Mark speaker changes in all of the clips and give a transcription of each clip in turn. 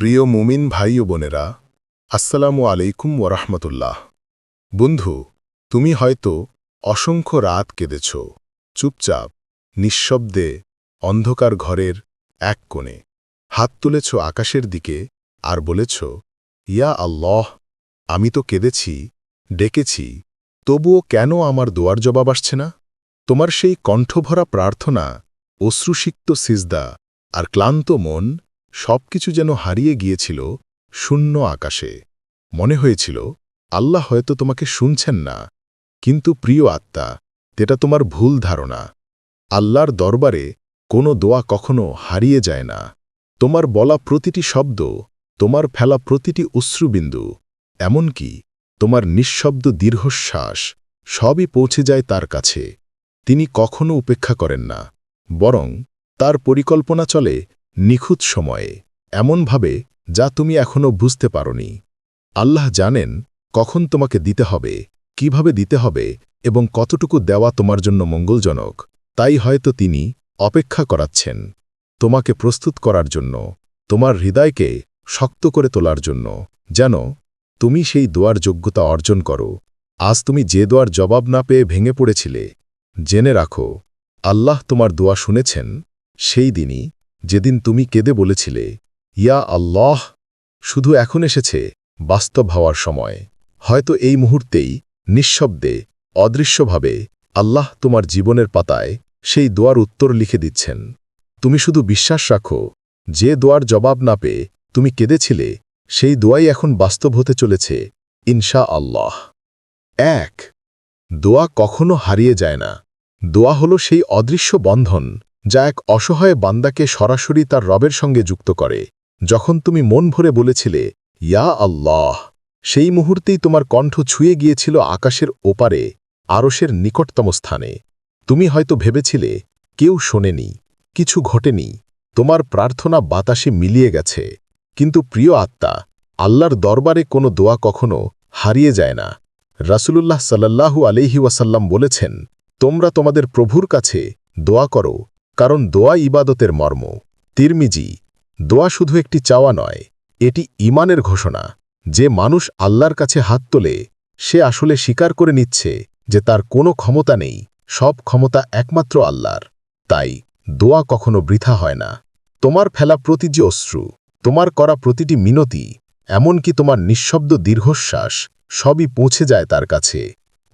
Speaker 1: প্রিয় মুমিন ভাই ও বোনেরা, আসসালামু আলাইকুম ওরহমতুল্লাহ বন্ধু, তুমি হয়তো অসংখ্য রাত কেঁদেছ, চুপচাপ, নিঃশব্দে, অন্ধকার ঘরের এক কোণে। হাত তুলেছ আকাশের দিকে আর বলেছ, ইয়া আল্লাহ, আমি তো কেঁদেছি, ডেকেছি, তবুও কেন আমার দোয়ার জবাব আসছে না? তোমার সেই কণ্ঠভরা প্রার্থনা, অশ্রুসিক্ত সিজদা আর ক্লান্ত মন সবকিছু যেন হারিয়ে গিয়েছিল শূন্য আকাশে। মনে হয়েছিল, আল্লাহ হয়তো তোমাকে শুনছেন না, কিন্তু প্রিয় আত্মা, এটা তোমার ভুল ধারণা। আল্লাহর দরবারে কোনো দোয়া কখনো হারিয়ে যায় না। তোমার বলা প্রতিটি শব্দ, তোমার ফেলা প্রতিটি অশ্রুবিন্দু, এমনকি তোমার নিঃশব্দ দীর্ঘশ্বাস, সবই পৌঁছে যায় তার কাছে। তিনি কখনো উপেক্ষা করেন না, বরং তার পরিকল্পনা চলে নিখুঁত সময়ে, এমনভাবে যা তুমি এখনও বুঝতে পারনি। আল্লাহ জানেন কখন তোমাকে দিতে হবে, কীভাবে দিতে হবে এবং কতটুকু দেওয়া তোমার জন্য মঙ্গলজনক। তাই হয়তো তিনি অপেক্ষা করাচ্ছেন তোমাকে প্রস্তুত করার জন্য, তোমার হৃদয়কে শক্ত করে তোলার জন্য। যেন তুমি সেই দোয়ার যোগ্যতা অর্জন করো। আজ তুমি যে দোয়ার জবাব না পেয়ে ভেঙে পড়েছিলে, জেনে রাখো, আল্লাহ তোমার দোয়া শুনেছেন, সেই দিনই যেদিন তুমি কেঁদে বলেছিলে, ইয়া আল্লাহ, শুধু এখন এসেছে, বাস্তব হওয়ার সময়। হয়তো এই মুহূর্তেই, নিঃশব্দে, অদৃশ্যভাবে, আল্লাহ তোমার জীবনের পাতায় সেই দোয়ার উত্তর লিখে দিচ্ছেন। তুমি শুধু বিশ্বাস রাখো, যে দোয়ার জবাব না পেয়ে তুমি কেঁদেছিলে, সেই দোয়াই এখন বাস্তব হতে চলেছে, ইনশা আল্লাহ। এক, দোয়া কখনো হারিয়ে যায় না। দোয়া হল সেই অদৃশ্য বন্ধন যা এক অসহায় বান্দাকে সরাসরি তার রবের সঙ্গে যুক্ত করে। যখন তুমি মন ভরে বলেছিলে, ইয়া আল্লাহ সেই মুহূর্তেই তোমার কণ্ঠ ছুঁয়ে গিয়েছিল আকাশের ওপারে আরসের নিকটতম স্থানে। তুমি হয়তো ভেবেছিলে, কেউ শোনেনি, কিছু ঘটেনি, তোমার প্রার্থনা বাতাসে মিলিয়ে গেছে। কিন্তু প্রিয় আত্মা, আল্লাহর দরবারে কোনো দোয়া কখনো হারিয়ে যায় না। রাসূলুল্লাহ সাল্লাল্লাহু আলহি ওয়াসাল্লাম বলেছেন, তোমরা তোমাদের প্রভুর কাছে দোয়া করো কারণ দোয়া ইবাদতের মর্ম। তিরমিজি, দোয়া শুধু একটি চাওয়া নয়, এটি ইমানের ঘোষণা, যে মানুষ আল্লাহর কাছে হাত তোলে, সে আসলে স্বীকার করে নিচ্ছে যে তার কোনো ক্ষমতা নেই, সব ক্ষমতা একমাত্র আল্লাহর। তাই, দোয়া কখনো বৃথা হয় না। তোমার ফেলা প্রতিটি অশ্রু, তোমার করা প্রতিটি মিনতি, এমনকি তোমার নিঃশব্দ দীর্ঘশ্বাস, সবই পৌঁছে যায় তার কাছে।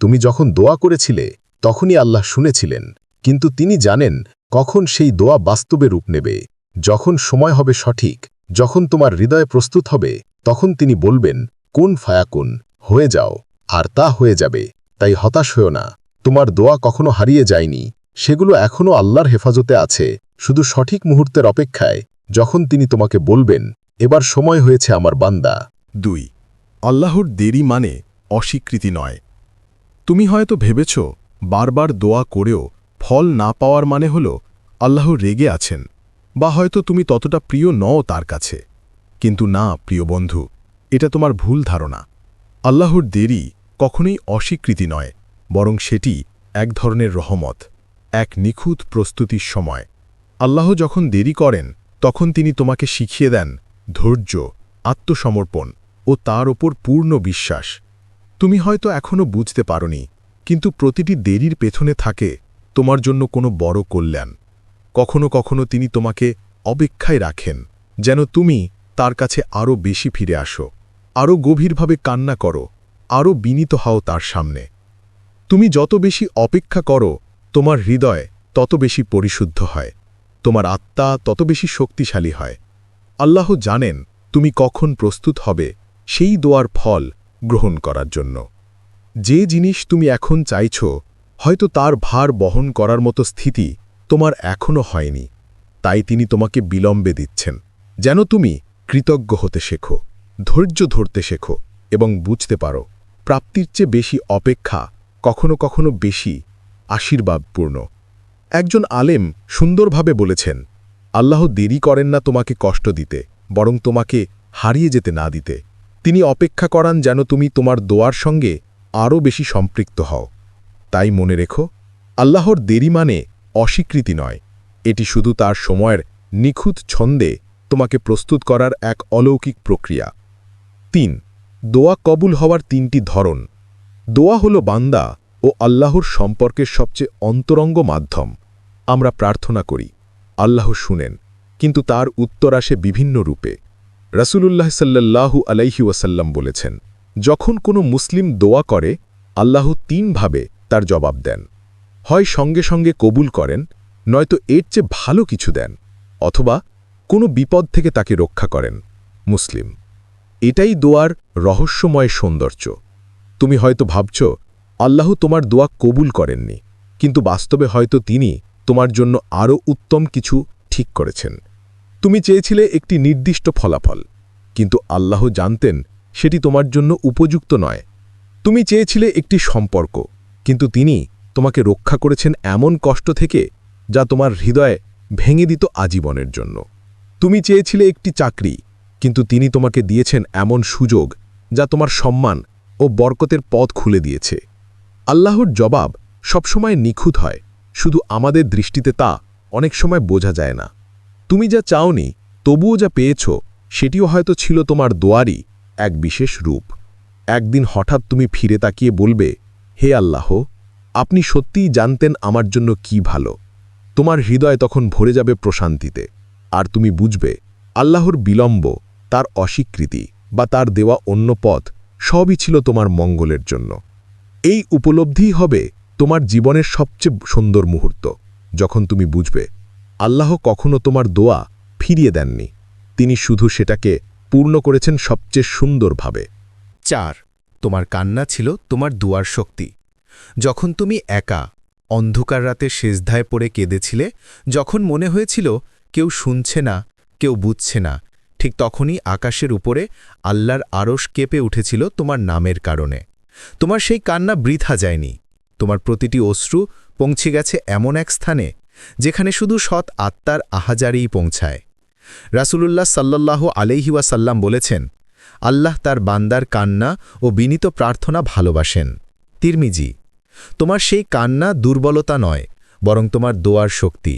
Speaker 1: তুমি যখন দোয়া করেছিলে, তখনই আল্লাহ শুনেছিলেন, কিন্তু তিনি জানেন কখন সেই দোয়া বাস্তবে রূপ নেবে? যখন সময় হবে সঠিক, যখন তোমার হৃদয় প্রস্তুত হবে, তখন তিনি বলবেন, কোন ফায়াকুন? হয়ে যাও। আর তা হয়ে যাবে। তাই হতাশ হয়েও না। তোমার দোয়া কখনো হারিয়ে যায়নি। সেগুলো এখনও আল্লাহর হেফাজতে আছে। শুধু সঠিক মুহূর্তের অপেক্ষায়, যখন তিনি তোমাকে বলবেন, এবার সময় হয়েছে আমার বান্দা।
Speaker 2: দুই, আল্লাহর দেরি মানে অস্বীকৃতি নয়। তুমি হয়তো ভেবেছ, বারবার দোয়া করেও ফল না পাওয়ার মানে হল আল্লাহ রেগে আছেন, বা হয়তো তুমি ততটা প্রিয় নও তার কাছে। কিন্তু না, প্রিয় বন্ধু, এটা তোমার ভুল ধারণা। আল্লাহর দেরি কখনোই অস্বীকৃতি নয়, বরং সেটি এক ধরনের রহমত, এক নিখুঁত প্রস্তুতির সময়। আল্লাহ যখন দেরি করেন, তখন তিনি তোমাকে শিখিয়ে দেন ধৈর্য, আত্মসমর্পণ ও তার ওপর পূর্ণ বিশ্বাস। তুমি হয়তো এখনও বুঝতে পারনি, কিন্তু প্রতিটি দেরির পেছনে থাকে তোমার জন্য কোনো বড় কল্যাণ। কখনো কখনো তিনি তোমাকে অপেক্ষায় রাখেন, যেন তুমি তার কাছে আরও বেশি ফিরে আসো আরও গভীরভাবে কান্না করো আরও বিনীত হও তার সামনে। তুমি যত বেশি অপেক্ষা করো, তোমার হৃদয় তত বেশি পরিশুদ্ধ হয়, তোমার আত্মা তত বেশি শক্তিশালী হয়। আল্লাহ জানেন তুমি কখন প্রস্তুত হবে সেই দোয়ার ফল গ্রহণ করার জন্য। যে জিনিস তুমি এখন চাইছ হয়তো তার ভার বহন করার মতো স্থিতি তোমার এখনও হয়নি, তাই তিনি তোমাকে বিলম্বে দিচ্ছেন। যেন তুমি কৃতজ্ঞ হতে শেখো, ধৈর্য ধরতে শেখো এবং বুঝতে পারো, প্রাপ্তির চেয়ে বেশি অপেক্ষা কখনো কখনো বেশি আশীর্বাদপূর্ণ। একজন আলেম সুন্দরভাবে বলেছেন, আল্লাহ দেরি করেন না তোমাকে কষ্ট দিতে, বরং তোমাকে হারিয়ে যেতে না দিতে। তিনি অপেক্ষা করান যেন তুমি তোমার দোয়ার সঙ্গে আরও বেশি সম্পৃক্ত হও। তাই মনে রেখো, আল্লাহর দেরি মানে অস্বীকৃতি নয়। এটি শুধু তার সময়ের নিখুঁত ছন্দে তোমাকে প্রস্তুত করার এক অলৌকিক প্রক্রিয়া। তিন, দোয়া কবুল হওয়ার তিনটি ধরন। দোয়া হল বান্দা ও আল্লাহর সম্পর্কের সবচেয়ে অন্তরঙ্গ মাধ্যম। আমরা প্রার্থনা করি, আল্লাহ শুনেন, কিন্তু তার উত্তর আসে বিভিন্ন রূপে। রাসূলুল্লাহ সাল্লাল্লাহু আলাইহি ওয়াসাল্লাম বলেছেন, যখন কোনো মুসলিম দোয়া করে, আল্লাহ তিনভাবে তার জবাব দেন। হয় সঙ্গে সঙ্গে কবুল করেন, নয়তো এর চেয়ে ভালো কিছু দেন, অথবা কোনো বিপদ থেকে তাকে রক্ষা করেন। মুসলিম, এটাই দোয়ার রহস্যময় সৌন্দর্য। তুমি হয়তো ভাবছ, আল্লাহ তোমার দোয়া কবুল করেননি, কিন্তু বাস্তবে হয়তো তিনি তোমার জন্য আরও উত্তম কিছু ঠিক করেছেন। তুমি চেয়েছিলে একটি নির্দিষ্ট ফলাফল, কিন্তু আল্লাহ জানতেন সেটি তোমার জন্য উপযুক্ত নয়। তুমি চেয়েছিলে একটি সম্পর্ক কিন্তু তিনি তোমাকে রক্ষা করেছেন এমন কষ্ট থেকে যা তোমার হৃদয়ে ভেঙে দিত আজীবনের জন্য। তুমি চেয়েছিলে একটি চাকরি, কিন্তু তিনি তোমাকে দিয়েছেন এমন সুযোগ যা তোমার সম্মান ও বরকতের পথ খুলে দিয়েছে। আল্লাহর জবাব সবসময় নিখুঁত হয়, শুধু আমাদের দৃষ্টিতে তা অনেক সময় বোঝা যায় না। তুমি যা চাওনি, তবুও যা পেয়েছ, সেটিও হয়তো ছিল তোমার দোয়ারই এক বিশেষ রূপ। একদিন হঠাৎ তুমি ফিরে তাকিয়ে বলবে হে আল্লাহ, আপনি সত্যিই জানতেন আমার জন্য কি ভালো। তোমার হৃদয় তখন ভরে যাবে প্রশান্তিতে, আর তুমি বুঝবে, আল্লাহর বিলম্ব, তার অস্বীকৃতি বা তার দেওয়া অন্য পথ সবই ছিল তোমার মঙ্গলের জন্য। এই উপলব্ধিই হবে তোমার জীবনের সবচেয়ে সুন্দর মুহূর্ত, যখন তুমি বুঝবে, আল্লাহ কখনো তোমার দোয়া ফিরিয়ে দেননি। তিনি শুধু সেটাকে পূর্ণ করেছেন সবচেয়ে সুন্দরভাবে।
Speaker 3: চার তোমার কান্না ছিল তোমার দুয়ার শক্তি। যখন তুমি একা, অন্ধকার রাতে সেজধায় পড়ে কেঁদেছিলে, যখন মনে হয়েছিল কেউ শুনছে না, কেউ বুঝছে না, ঠিক তখনই আকাশের উপরে আল্লাহর আরশ কেঁপে উঠেছিল তোমার নামের কারণে। তোমার সেই কান্না বৃথা যায়নি। তোমার প্রতিটি অশ্রু পৌঁছে গেছে এমন এক স্থানে, যেখানে শুধু সৎ আত্মার আহাজারেই পৌঁছায়। রাসূলুল্লাহ সাল্লাল্লাহু আলাইহি ওয়াসাল্লাম বলেছেন আল্লাহ তার বান্দার কান্না ও বিনীত প্রার্থনা ভালোবাসেন। তিরমিজি, তোমার সেই কান্না দুর্বলতা নয়, বরং তোমার দোয়ার শক্তি।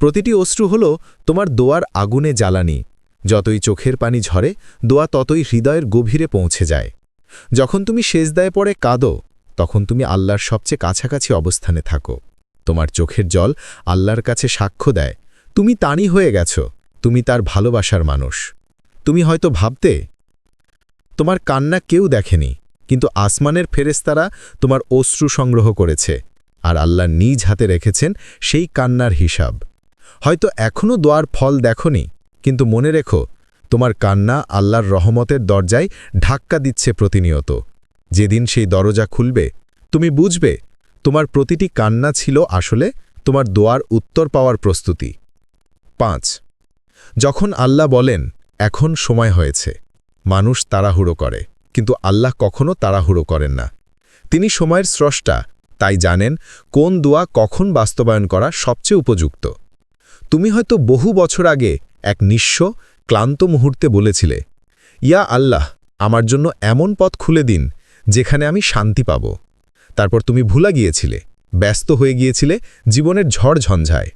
Speaker 3: প্রতিটি অশ্রু হল তোমার দোয়ার আগুনে জ্বালানি। যতই চোখের পানি ঝরে, দোয়া ততই হৃদয়ের গভীরে পৌঁছে যায়। যখন তুমি সেজদায় পড়ে কাঁদো, তখন তুমি আল্লাহর সবচেয়ে কাছাকাছি অবস্থানে থাকো। তোমার চোখের জল আল্লাহর কাছে সাক্ষ্য দেয়। তুমি তাঁরই হয়ে গেছ, তুমি তার ভালোবাসার মানুষ। তুমি হয়তো ভাবতে তোমার কান্না কেউ দেখেনি, কিন্তু আসমানের ফেরেস্তারা তোমার অশ্রু সংগ্রহ করেছে, আর আল্লাহ নিজ হাতে রেখেছেন সেই কান্নার হিসাব। হয়তো এখনও দোয়ার ফল দেখনি, কিন্তু মনে রেখো, তোমার কান্না আল্লাহর রহমতের দরজায় ধাক্কা দিচ্ছে প্রতিনিয়ত। যেদিন সেই দরজা খুলবে, তুমি বুঝবে, তোমার প্রতিটি কান্না ছিল আসলে তোমার দোয়ার উত্তর পাওয়ার প্রস্তুতি। পাঁচ, যখন আল্লাহ বলেন, এখন সময় হয়েছে। মানুষ তাড়াহুড়ো করে, কিন্তু আল্লাহ কখনো তাড়াহুড়ো করেন না। তিনি সময়ের স্রষ্টা, তাই জানেন কোন দোয়া কখন বাস্তবায়ন করা সবচেয়ে উপযুক্ত। তুমি হয়তো বহু বছর আগে এক নিঃস্ব, ক্লান্ত মুহূর্তে বলেছিলে, ইয়া আল্লাহ, আমার জন্য এমন পথ খুলে দিন যেখানে আমি শান্তি পাব। তারপর তুমি ভুলা গিয়েছিলে, ব্যস্ত হয়ে গিয়েছিলে, জীবনের ঝড় ঝঞ্ঝায়।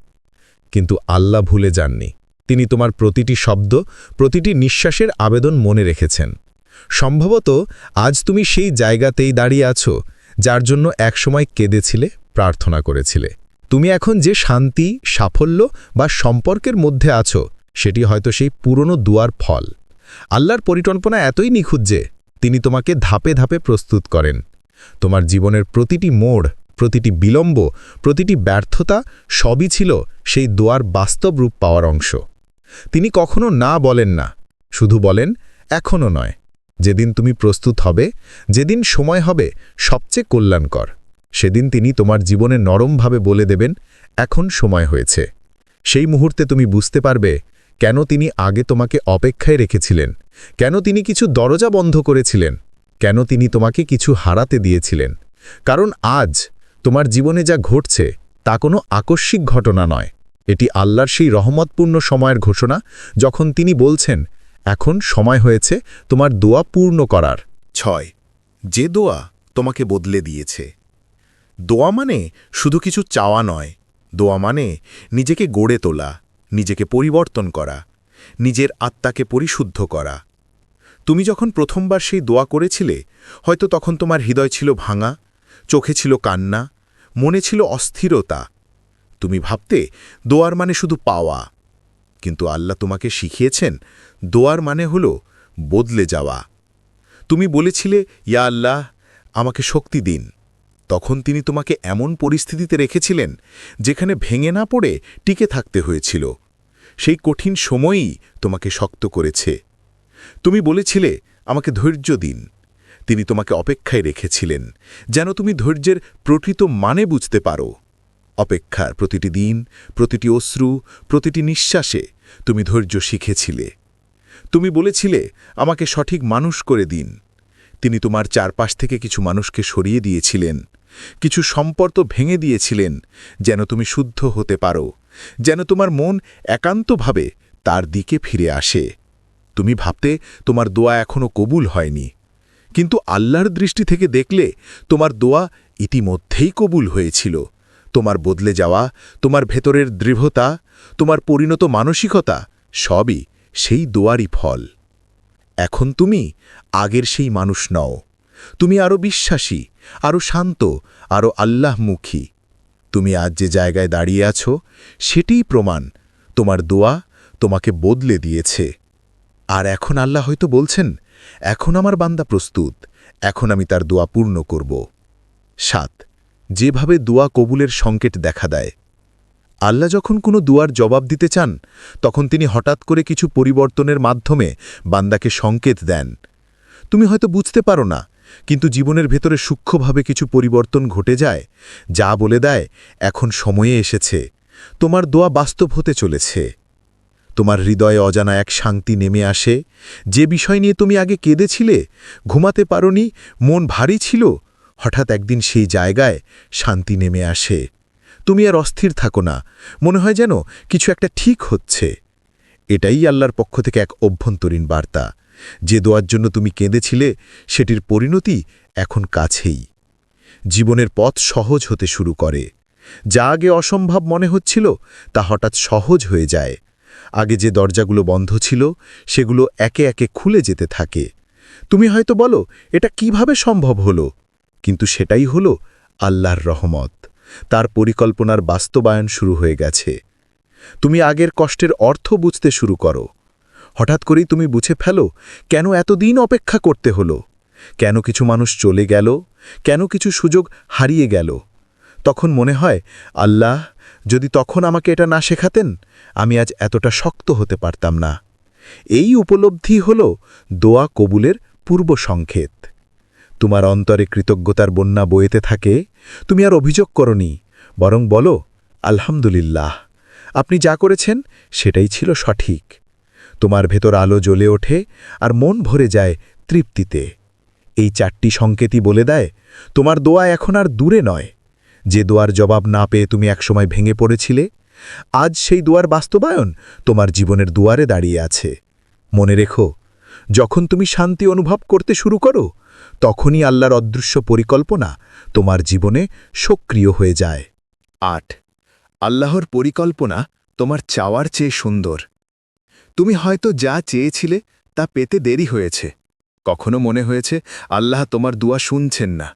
Speaker 3: কিন্তু আল্লাহ ভুলে যাননি। তিনি তোমার প্রতিটি শব্দ, প্রতিটি নিঃশ্বাসের আবেদন মনে রেখেছেন। সম্ভবত আজ তুমি সেই জায়গাতেই দাঁড়িয়ে আছো, যার জন্য একসময় কেঁদেছিলে, প্রার্থনা করেছিলে। তুমি এখন যে শান্তি, সাফল্য বা সম্পর্কের মধ্যে আছো, সেটি হয়তো সেই পুরনো দুয়ার ফল। আল্লাহর পরিকল্পনা এতই নিখুঁত যে, তিনি তোমাকে ধাপে ধাপে প্রস্তুত করেন। তোমার জীবনের প্রতিটি মোড়, প্রতিটি বিলম্ব, প্রতিটি ব্যর্থতা সবই ছিল সেই দোয়ার বাস্তব রূপ পাওয়ার অংশ। তিনি কখনো না বলেন না, শুধু বলেন, এখনও নয়। যেদিন তুমি প্রস্তুত হবে, যেদিন সময় হবে, সবচেয়ে কল্যাণকর। সেদিন তিনি তোমার জীবনে নরমভাবে বলে দেবেন, এখন সময় হয়েছে। সেই মুহূর্তে তুমি বুঝতে পারবে কেন তিনি আগে তোমাকে অপেক্ষায় রেখেছিলেন, কেন তিনি কিছু দরজা বন্ধ করেছিলেন, কেন তিনি তোমাকে কিছু হারাতে দিয়েছিলেন। কারণ আজ তোমার জীবনে যা ঘটছে, তা কোনো আকস্মিক ঘটনা নয়। এটি আল্লাহর সেই রহমতপূর্ণ সময়ের ঘোষণা, যখন তিনি বলছেন, এখন সময় হয়েছে তোমার দোয়া পূর্ণ করার।
Speaker 4: ছয়, যে দোয়া তোমাকে বদলে দিয়েছে। দোয়া মানে শুধু কিছু চাওয়া নয়। দোয়া মানে নিজেকে গড়ে তোলা, নিজেকে পরিবর্তন করা, নিজের আত্মাকে পরিশুদ্ধ করা। তুমি যখন প্রথমবার সেই দোয়া করেছিলে, হয়তো তখন তোমার হৃদয় ছিল ভাঙা, চোখে ছিল কান্না, মনে ছিল অস্থিরতা তুমি ভাবতে দোয়ার মানে শুধু পাওয়া। কিন্তু আল্লাহ তোমাকে শিখিয়েছেন, দোয়ার মানে হল বদলে যাওয়া। তুমি বলেছিলে, ইয়া আল্লাহ, আমাকে শক্তি দিন। তখন তিনি তোমাকে এমন পরিস্থিতিতে রেখেছিলেন, যেখানে ভেঙে না পড়ে টিকে থাকতে হয়েছিল। সেই কঠিন সময়ই তোমাকে শক্ত করেছে। তুমি বলেছিলে, আমাকে ধৈর্য দিন। তিনি তোমাকে অপেক্ষায় রেখেছিলেন, যেন তুমি ধৈর্যের প্রকৃত মানে বুঝতে পারো। অপেক্ষার প্রতিটি দিন, প্রতিটি অশ্রু, প্রতিটি নিঃশ্বাসে তুমি ধৈর্য শিখেছিলে। তুমি বলেছিলে, আমাকে সঠিক মানুষ করে দিন। তিনি তোমার চারপাশ থেকে কিছু মানুষকে সরিয়ে দিয়েছিলেন। কিছু সম্পর্ক ভেঙে দিয়েছিলেন, যেন তুমি শুদ্ধ হতে পারো, যেন তোমার মন একান্তভাবে তার দিকে ফিরে আসে। তুমি ভাবতে, তোমার দোয়া এখনও কবুল হয়নি। কিন্তু আল্লাহর দৃষ্টি থেকে দেখলে, তোমার দোয়া ইতিমধ্যেই কবুল হয়েছিল। তোমার বদলে যাওয়া, তোমার ভেতরের দৃঢ়তা, তোমার পরিণত মানসিকতা, সবই সেই দোয়ারই ফল। এখন তুমি আগের সেই মানুষ নও। তুমি আরও বিশ্বাসী আরও শান্ত আরও আল্লাহমুখী। তুমি আজ যে জায়গায় দাঁড়িয়ে আছো, সেটিই প্রমাণ তোমার দোয়া তোমাকে বদলে দিয়েছে। আর এখন আল্লাহ হয়তো বলছেন, এখন আমার বান্দা প্রস্তুত, এখন আমি তার দোয়া পূর্ণ করব। সাত যেভাবে দোয়া কবুলের সংকেত দেখা দেয়। আল্লাহ যখন কোনো দুয়ার জবাব দিতে চান, তখন তিনি হঠাৎ করে কিছু পরিবর্তনের মাধ্যমে বান্দাকে সংকেত দেন। তুমি হয়তো বুঝতে পারো না, কিন্তু জীবনের ভেতরে সূক্ষ্মভাবে কিছু পরিবর্তন ঘটে যায়, যা বলে দেয়, এখন সময়ে এসেছে, তোমার দোয়া বাস্তব হতে চলেছে। তোমার হৃদয়ে অজানা এক শান্তি নেমে আসে, যে বিষয় নিয়ে তুমি আগে কেঁদেছিলে, ঘুমাতে পারোনি, মন ভারী ছিল হঠাৎ একদিন সেই জায়গায় শান্তি নেমে আসে। তুমি আর অস্থির থাকো না, মনে হয় যেন কিছু একটা ঠিক হচ্ছে। এটাই আল্লাহর পক্ষ থেকে এক অভ্যন্তরীণ বার্তা। যে দোয়ার জন্য তুমি কেঁদেছিলে, সেটির পরিণতি এখন কাছেই। জীবনের পথ সহজ হতে শুরু করে। যা আগে অসম্ভব মনে হচ্ছিল, তা হঠাৎ সহজ হয়ে যায়। আগে যে দরজাগুলো বন্ধ ছিল, সেগুলো একে একে খুলে যেতে থাকে। তুমি হয়তো বলো, এটা কীভাবে সম্ভব হলো? কিন্তু সেটাই হল আল্লাহর রহমত। তার পরিকল্পনার বাস্তবায়ন শুরু হয়ে গেছে। তুমি আগের কষ্টের অর্থ বুঝতে শুরু করো। হঠাৎ করেই তুমি বুঝে ফেলো, কেন এতদিন অপেক্ষা করতে হলো? কেন কিছু মানুষ চলে গেল? কেন কিছু সুযোগ হারিয়ে গেল? তখন মনে হয়, আল্লাহ, যদি তখন আমাকে এটা না শেখাতেন, আমি আজ এতটা শক্ত হতে পারতাম না। এই উপলব্ধি হল দোয়া কবুলের পূর্ব সংকেত তোমার অন্তরে কৃতজ্ঞতার বন্যা বইতে থাকে, তুমি আর অভিযোগ করনি, বরং বলো, আলহামদুলিল্লাহ, আপনি যা করেছেন, সেটাই ছিল সঠিক। তোমার ভেতর আলো জ্বলে ওঠে আর মন ভরে যায় তৃপ্তিতে। এই চারটি সংকেতই বলে দেয়, তোমার দোয়া এখন আর দূরে নয়। যে দোয়ার জবাব না পেয়ে তুমি একসময় ভেঙে পড়েছিলে, আজ সেই দোয়ার বাস্তবায়ন তোমার জীবনের দুয়ারে দাঁড়িয়ে আছে। মনে রেখো, যখন তুমি শান্তি অনুভব করতে শুরু করো তখনই আল্লাহর অদৃশ্য পরিকল্পনা তোমার জীবনে সক্রিয় হয়ে যায়।
Speaker 2: আট, আল্লাহর পরিকল্পনা তোমার চাওয়ার চেয়ে সুন্দর। তুমি হয়তো যা চেয়েছিলে তা পেতে দেরি হয়েছে। কখনো মনে হয়েছে, আল্লাহ তোমার দুয়া শুনছেন না।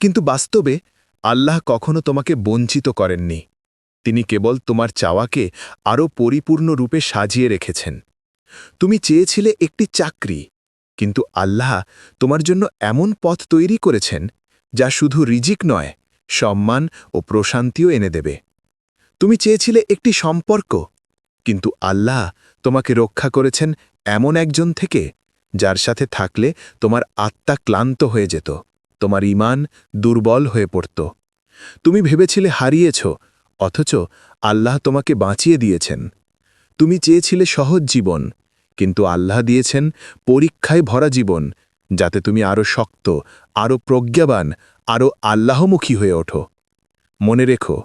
Speaker 2: কিন্তু বাস্তবে আল্লাহ কখনো তোমাকে বঞ্চিত করেননি। তিনি কেবল তোমার চাওয়াকে আরও পরিপূর্ণ রূপে সাজিয়ে রেখেছেন। তুমি চেয়েছিলে একটি চাকরি কিন্তু আল্লাহ তোমার জন্য এমন পথ তৈরি করেছেন, যা শুধু রিজিক নয়, সম্মান ও প্রশান্তিও এনে দেবে। তুমি চেয়েছিলে একটি সম্পর্ক, কিন্তু আল্লাহ তোমাকে রক্ষা করেছেন এমন একজন থেকে, যার সাথে থাকলে তোমার আত্মা ক্লান্ত হয়ে যেত, তোমার ইমান দুর্বল হয়ে পড়ত। তুমি ভেবেছিলে হারিয়েছ, অথচ আল্লাহ তোমাকে বাঁচিয়ে দিয়েছেন। তুমি চেয়েছিলে সহজ জীবন কিন্তু আল্লাহ দিয়েছেন পরীক্ষায় ভরা জীবন, যাতে তুমি আরও শক্ত আরও প্রজ্ঞাবান আরও আল্লাহমুখী হয়ে ওঠো। মনে রেখো,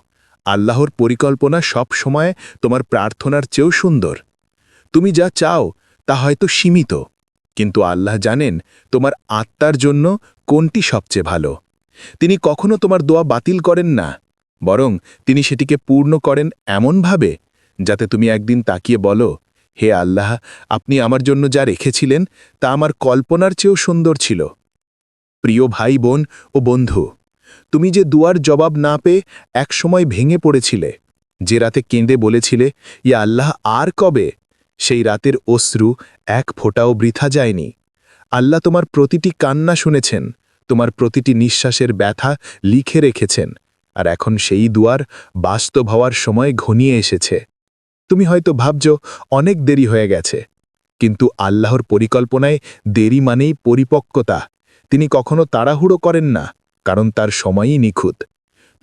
Speaker 2: আল্লাহর পরিকল্পনা সব সময় তোমার প্রার্থনার চেয়েও সুন্দর। তুমি যা চাও, তা হয়তো সীমিত, কিন্তু আল্লাহ জানেন তোমার আত্মার জন্য কোনটি সবচেয়ে ভালো। তিনি কখনো তোমার দোয়া বাতিল করেন না, বরং তিনি সেটিকে পূর্ণ করেন এমনভাবে, যাতে তুমি একদিন তাকিয়ে বলো
Speaker 4: হে আল্লাহ, আপনি আমার জন্য যা রেখেছিলেন, তা আমার কল্পনার চেয়েও সুন্দর ছিল। প্রিয় ভাই, বোন ও বন্ধু, তুমি যে দুয়ার জবাব না পেয়ে একসময় ভেঙে পড়েছিলে, যে রাতে কেঁদে বলেছিলে, ইয়া আল্লাহ, আর কবে? সেই রাতের অশ্রু এক ফোঁটাও বৃথা যায়নি। আল্লাহ তোমার প্রতিটি কান্না শুনেছেন, তোমার প্রতিটি নিঃশ্বাসের ব্যথা লিখে রেখেছেন, আর এখন সেই দুয়ার বাস্তব হওয়ার সময় ঘনিয়ে এসেছে। তুমি হয়তো ভাবছ, অনেক দেরি হয়ে গেছে। কিন্তু আল্লাহর পরিকল্পনায় দেরি মানেই পরিপক্কতা। তিনি কখনো তাড়াহুড়ো করেন না, কারণ তার সময়ই নিখুঁত।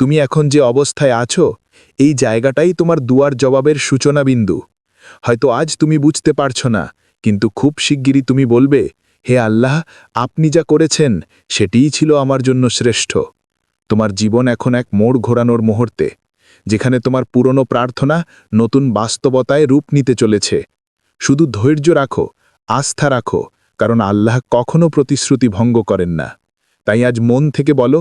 Speaker 4: তুমি এখন যে অবস্থায় আছো, এই জায়গাটাই তোমার দুয়ার জবাবের সূচনা বিন্দু হয়তো আজ তুমি বুঝতে পারছ না, কিন্তু খুব শিগগিরই তুমি বলবে, হে আল্লাহ, আপনি যা করেছেন, সেটিই ছিল আমার জন্য শ্রেষ্ঠ। তোমার জীবন এখন এক মোড় ঘোরানোর মুহূর্তে। যেখানে তোমার পুরনো প্রার্থনা নতুন বাস্তবতায় রূপ নিতে চলেছে। শুধু ধৈর্য রাখো, আস্থা রাখো, কারণ আল্লাহ কখনো প্রতিশ্রুতি ভঙ্গ করেন না। তাই আজ মন থেকে বলো,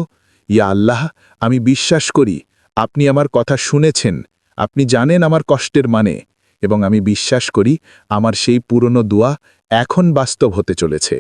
Speaker 4: ইয়া আল্লাহ, আমি বিশ্বাস করি, আপনি আমার কথা শুনেছেন, আপনি জানেন আমার কষ্টের মানে এবং আমি বিশ্বাস করি, আমার সেই পুরনো দোয়া এখন বাস্তব হতে চলেছে।